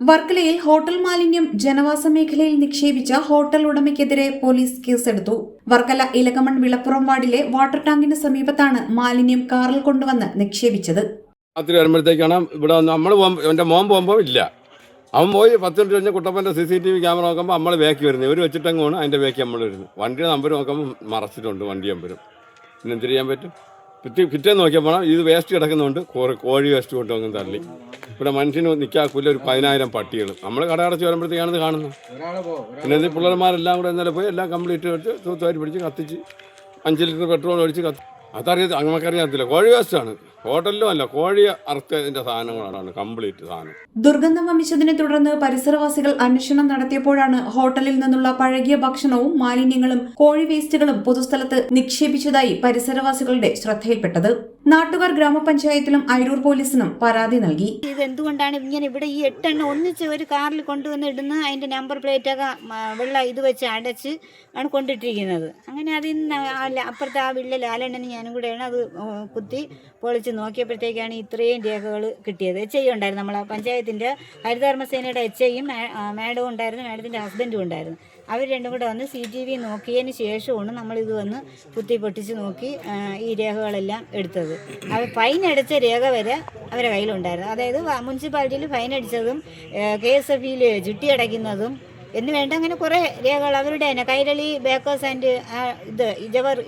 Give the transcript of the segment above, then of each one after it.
വർക്കലയിൽ ഹോട്ടൽ മാലിന്യം ജനവാസ മേഖലയിൽ നിക്ഷേപിച്ച ഹോട്ടൽ ഉടമയ്ക്കെതിരെ പോലീസ് കേസെടുത്തു. വർക്കല ഇലകമൺ വിളപ്പുറം വാർഡിലെ വാട്ടർ ടാങ്കിന് സമീപത്താണ് മാലിന്യം കാറിൽ കൊണ്ടുവന്ന് നിക്ഷേപിച്ചത്. രാത്രി വരുമ്പോഴത്തേക്കാണ് ഇവിടെ നമ്മൾ എന്റെ മോൻ പോകുമ്പോൾ ഇല്ല. അവൻ പോയി പത്ത് മിനിറ്റ് കഴിഞ്ഞ കുട്ടപ്പന്റെ C C T V camera നോക്കുമ്പോൾ നമ്മൾ ബാക്കി വരുന്നത്. ഇവർ വെച്ചിട്ടെങ്ങാണ് അതിന്റെ ബാക്കി നമ്മൾ വരുന്നത്. വണ്ടിയുടെ നമ്പർ നോക്കുമ്പോൾ മറച്ചിട്ടുണ്ട് വണ്ടി നമ്പരും പിന്നെ എന്ത് ചെയ്യാൻ പറ്റും? പിറ്റേ പിറ്റേന്ന് നോക്കിയപ്പോൾ ഇത് വേസ്റ്റ് കിടക്കുന്നുണ്ട്. കോഴി വേസ്റ്റ് കൊണ്ടുവന്ന് തള്ളി. ഇവിടെ മനുഷ്യന് നിൽക്കാക്കൂല ഒരു പതിനായിരം പട്ടികൾ നമ്മൾ കടയടച്ച് വരുമ്പോഴത്തേക്കാണ് ഇത് കാണുന്നത്. പിന്നെ ഈ പിള്ളേർമാരെല്ലാം കൂടെ ഇന്നലെ പോയി എല്ലാം കംപ്ലീറ്റ് വെച്ച് തൂത്തുവാരി പിടിച്ച് കത്തിച്ച് അഞ്ച് ലിറ്റർ പെട്രോൾ ഒഴിച്ച് കത്തി. അതറിയത് അങ്ങനെക്കറിയാത്തില്ല കോഴി വേസ്റ്റാണ് ഹോട്ടലിലും അല്ല കോഴി അറുത്തതിന്റെ സാധനങ്ങളാണ് കംപ്ലീറ്റ് സാധനം. ദുർഗന്ധം വമിച്ചതിനെ തുടർന്ന് പരിസരവാസികൾ അന്വേഷണം നടത്തിയപ്പോഴാണ് ഹോട്ടലിൽ നിന്നുള്ള പഴകിയ ഭക്ഷണവും മാലിന്യങ്ങളും കോഴി വേസ്റ്റുകളും പൊതുസ്ഥലത്ത് നിക്ഷേപിച്ചതായി പരിസരവാസികളുടെ ശ്രദ്ധയിൽപ്പെട്ടത്. നാട്ടുകാർ ഗ്രാമപഞ്ചായത്തിലും അയരൂർ പോലീസിനും പരാതി നൽകി. ഇത് എന്തുകൊണ്ടാണ് ഇങ്ങനെ ഇവിടെ ഈ എട്ടെണ്ണം ഒന്നിച്ച് ഒരു കാറിൽ കൊണ്ടുവന്ന് ഇടുന്ന അതിന്റെ നമ്പർ പ്ലേറ്റ് ഒക്കെ വെള്ള ഇത് വെച്ച് അടച്ച് ആണ് കൊണ്ടിട്ടിരിക്കുന്നത്. അങ്ങനെ അതിൽ നിന്ന് അപ്പുറത്തെ ആ വിള്ള ലാലണ്ണന് ഞാനും കൂടെയാണ് അത് കുത്തി പൊളിച്ച് നോക്കിയപ്പോഴത്തേക്കാണ് ഇത്രയും രേഖകൾ കിട്ടിയത്. എച്ച് ഐ ഉണ്ടായിരുന്നു. നമ്മളെ പഞ്ചായത്തിന്റെ ഹരിതകർമ്മസേനയുടെ എച്ച് ഐയും മാഡവും ഉണ്ടായിരുന്നു മാഡത്തിന്റെ ഹസ്ബൻഡും ഉണ്ടായിരുന്നു. അവർ രണ്ടും കൂടെ വന്ന് സി ടി വി നോക്കിയതിന് ശേഷമാണ് നമ്മളിത് വന്ന് കുത്തി പൊട്ടിച്ച് നോക്കി ഈ രേഖകളെല്ലാം എടുത്തത്. അവർ ഫൈൻ അടിച്ച രേഖ വരെ അവരുടെ കയ്യിലുണ്ടായിരുന്നു. അതായത് മുനിസിപ്പാലിറ്റിയിൽ ഫൈൻ അടിച്ചതും കെ എസ് എഫ് ഇയിൽ ചുറ്റി അടയ്ക്കുന്നതും എന്ന് വേണ്ട അങ്ങനെ കുറേ രേഖകൾ അവരുടെ തന്നെ. കൈരളി ബേക്കേഴ്സ് ആൻഡ് ഇത് Jawahar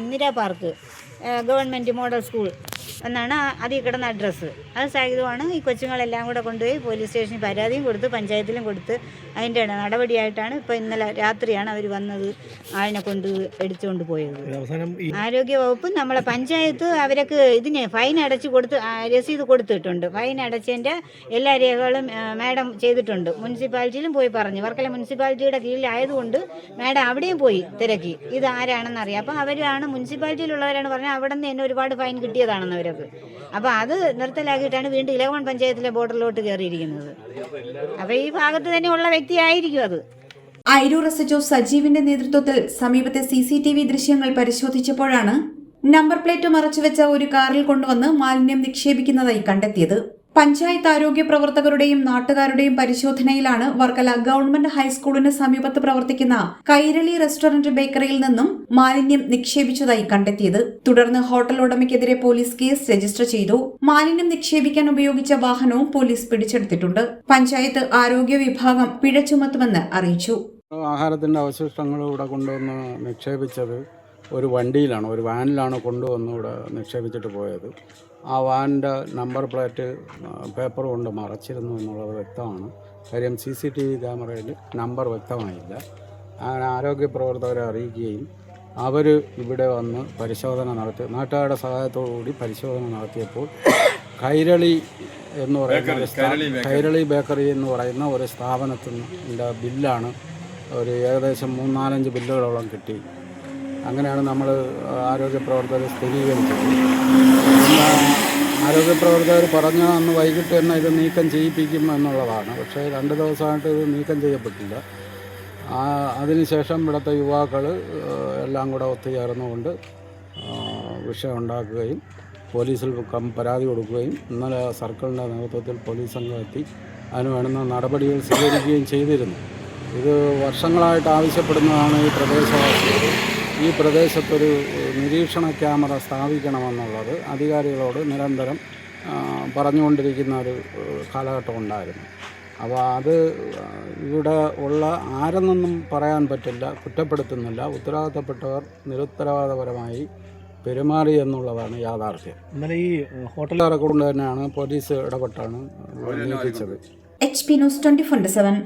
Indira park government model school. എന്നാണ് അത് അതിൽ കിടന്ന അഡ്രസ്സ് അത് സഹിതമാണ് ഈ കൊച്ചുങ്ങളെല്ലാം കൂടെ കൊണ്ടുപോയി പോലീസ് സ്റ്റേഷനിൽ പരാതിയും കൊടുത്ത് പഞ്ചായത്തിലും കൊടുത്ത് അതിന്റെ നടപടിയായിട്ടാണ് ഇപ്പോൾ ഇന്നലെ രാത്രിയാണ് അവർ വന്നത്. ആളിനെ കൊണ്ട് എടുത്തുകൊണ്ട് പോയത്. ആരോഗ്യ വകുപ്പ് നമ്മളെ പഞ്ചായത്ത് അവർക്ക് ഇതിന് ഫൈൻ അടച്ച് കൊടുത്ത് രസീത് കൊടുത്തിട്ടുണ്ട്. ഫൈൻ അടച്ചതിന്റെ എല്ലാ രേഖകളും മാഡം ചെയ്തിട്ടുണ്ട്. മുനിസിപ്പാലിറ്റിയിലും പോയി പറഞ്ഞു. വർക്കല മുനിസിപ്പാലിറ്റിയുടെ കീഴിലായതുകൊണ്ട് മാഡം അവിടെയും പോയി തിരക്കി. ഇത് ആരാണെന്ന് അറിയാം അപ്പോൾ അവരാണ് മുനിസിപ്പാലിറ്റിയിലുള്ളവരാണ് പറഞ്ഞാൽ അവിടെ നിന്ന് തന്നെ ഒരുപാട് ഫൈൻ കിട്ടിയതാണെന്ന് അവർക്ക് അപ്പോൾ അത് നിർത്തലാക്കിയിട്ടാണ് വീണ്ടും ഇലവൺ പഞ്ചായത്തിലെ ബോർഡറിലോട്ട് കയറിയിരിക്കുന്നത്. അപ്പോൾ ഈ ഭാഗത്ത് തന്നെ ഉള്ള വ്യക്തിയായിരിക്കും അത്. അയിരൂർ എസ് എച്ച്ഒ സജീവിന്റെ നേതൃത്വത്തിൽ സമീപത്തെ സി സി ടി വി ദൃശ്യങ്ങൾ പരിശോധിച്ചപ്പോഴാണ് നമ്പർ പ്ലേറ്റ് മറച്ചുവെച്ച ഒരു കാറിൽ കൊണ്ടുവന്ന് മാലിന്യം നിക്ഷേപിക്കുന്നതായി കണ്ടെത്തിയത്. പഞ്ചായത്ത് ആരോഗ്യ പ്രവർത്തകരുടെയും നാട്ടുകാരുടെയും പരിശോധനയിലാണ് വർക്കല ഗവൺമെന്റ് ഹൈസ്കൂളിന് സമീപത്ത് പ്രവർത്തിക്കുന്ന കൈരളി റെസ്റ്റോറന്റ് ബേക്കറിയിൽ നിന്നും മാലിന്യം നിക്ഷേപിച്ചതായി കണ്ടെത്തിയത്. തുടർന്ന് ഹോട്ടൽ ഉടമയ്ക്കെതിരെ പോലീസ് കേസ് രജിസ്റ്റർ ചെയ്തു. മാലിന്യം നിക്ഷേപിക്കാൻ ഉപയോഗിച്ച വാഹനവും പോലീസ് പിടിച്ചെടുത്തിട്ടുണ്ട്. പഞ്ചായത്ത് ആരോഗ്യ വിഭാഗം പിഴ ചുമത്തുമെന്ന് അറിയിച്ചു. ആഹാരത്തിന്റെ അവശിഷ്ടങ്ങൾ ഇവിടെ കൊണ്ടുവന്ന് നിക്ഷേപിച്ചത് ഒരു വണ്ടിയിലാണ് ഒരു വാനിലാണ് കൊണ്ടുവന്ന് ഇവിടെ നിക്ഷേപിച്ചിട്ട് പോയത്. ആ വാനിന്റെ നമ്പർ പ്ലേറ്റ് പേപ്പർ കൊണ്ട് മറച്ചിരുന്നു എന്നുള്ളത് വ്യക്തമാണ്. കാര്യം സി സി ടി വി ക്യാമറയിൽ നമ്പർ വ്യക്തമായില്ല. അങ്ങനെ ആരോഗ്യ പ്രവർത്തകരെ അറിയിക്കുകയും അവർ ഇവിടെ വന്ന് പരിശോധന നടത്തി നാട്ടുകാരുടെ സഹായത്തോടുകൂടി പരിശോധന നടത്തിയപ്പോൾ കൈരളി എന്ന് പറയുന്ന കൈരളി ബേക്കറി എന്ന് പറയുന്ന ഒരു സ്ഥാപനത്തിന്റെ ബില്ലാണ് ഒരു ഏകദേശം മൂന്നാലഞ്ച് ബില്ലുകളോളം കിട്ടി. അങ്ങനെയാണ് നമ്മൾ ആരോഗ്യ പ്രവർത്തകർ സ്ഥിരീകരിച്ചത്. ആരോഗ്യ പ്രവർത്തകർ പറഞ്ഞ അന്ന് വൈകിട്ട് തന്നെ ഇത് നീക്കം ചെയ്യിപ്പിക്കും എന്നുള്ളതാണ്. പക്ഷേ രണ്ട് ദിവസമായിട്ട് ഇത് നീക്കം ചെയ്യപ്പെട്ടില്ല. അതിനുശേഷം ഇവിടുത്തെ യുവാക്കൾ എല്ലാം കൂടെ ഒത്തുചേർന്നുകൊണ്ട് വിഷയം ഉണ്ടാക്കുകയും പോലീസിൽ പരാതി കൊടുക്കുകയും ഇന്നലെ സർക്കിളിന്റെ നേതൃത്വത്തിൽ പോലീസ് സംഘം എത്തി. അതിന് വേണ്ടുന്ന നടപടികൾ സ്വീകരിക്കുകയും ചെയ്തിരുന്നു. ഇത് വർഷങ്ങളായിട്ട് ആവശ്യപ്പെടുന്നതാണ് ഈ പ്രദേശവാസികൾ. ഈ പ്രദേശത്തൊരു നിരീക്ഷണ ക്യാമറ സ്ഥാപിക്കണമെന്നുള്ളത് അധികാരികളോട് നിരന്തരം പറഞ്ഞുകൊണ്ടിരിക്കുന്ന ഒരു കാലഘട്ടം ഉണ്ടായിരുന്നു. അപ്പോൾ അത് ഇവിടെ ഉള്ള ആരെന്നൊന്നും പറയാൻ പറ്റില്ല കുറ്റപ്പെടുത്തുന്നില്ല. ഉത്തരവാദിത്തപ്പെട്ടവർ നിരുത്തരവാദപരമായി പെരുമാറി എന്നുള്ളതാണ് യാഥാർത്ഥ്യം. ഇന്നലെ ഈ ഹോട്ടൽ റെക്കോർഡ് കൊണ്ട് തന്നെയാണ് പോലീസ് ഇടപെട്ടാണ് നീക്കിച്ചത് H P news twenty four seven